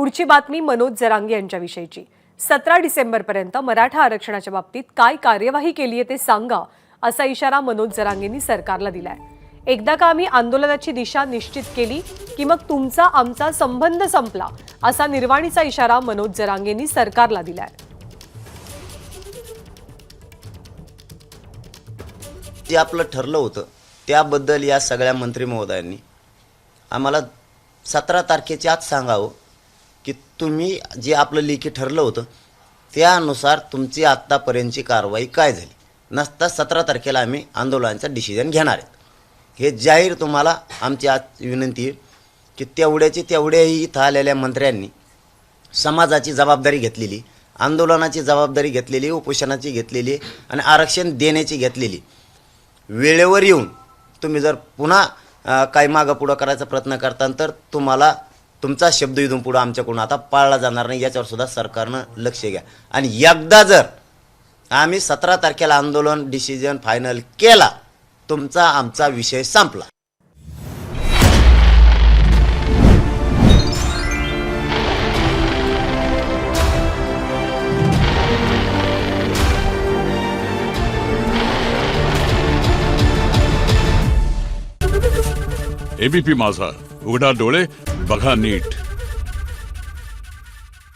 पुढची बातमी मनोज जरांगे यांच्याविषयीची. सतरा डिसेंबरपर्यंत मराठा आरक्षणाच्या बाबतीत काय कार्यवाही केली आहे ते सांगा असा इशारा मनोज जरांगेंनी सरकारला दिलाय. एकदा का आम्ही आंदोलनाची दिशा निश्चित केली की मग तुमचा आमचा संबंध संपला असा निर्वाणीचा इशारा मनोज जरांगेंनी सरकारला दिलाय. जे आपलं ठरलं होतं. त्याबद्दल या सगळ्या मंत्री महोदयांनी आम्हाला सतरा तारखेच्या आत सांगावं. की तुम्ही जे आपलं लेखी ठरलं होतं त्यानुसार तुमची आत्तापर्यंतची कारवाई काय झाली? नसता सतरा तारखेला आम्ही आंदोलनाचा डिसिजन घेणार आहेत. हे जाहीर तुम्हाला आमची आज विनंती आहे की तेवढ्याची तेवढ्याही इथं आलेल्या मंत्र्यांनी समाजाची जबाबदारी घेतलेली आंदोलनाची जबाबदारी घेतलेली उपोषणाची घेतलेली आणि आरक्षण देण्याची घेतलेली. वेळेवर येऊन तुम्ही जर पुन्हा काही मागं पुढं करायचा प्रयत्न करता तर तुम्हाला तुमचा शब्द इथून पुढं आमच्याकडून आता पाळला जाणार नाही याच्यावर सुद्धा सरकारनं लक्ष घ्या. आणि एकदा जर आम्ही सतरा तारखेला आंदोलन डिसिजन फायनल केला तुमचा आमचा विषय संपला. एबीपी माझा. उघडा डोळे बघा नीट.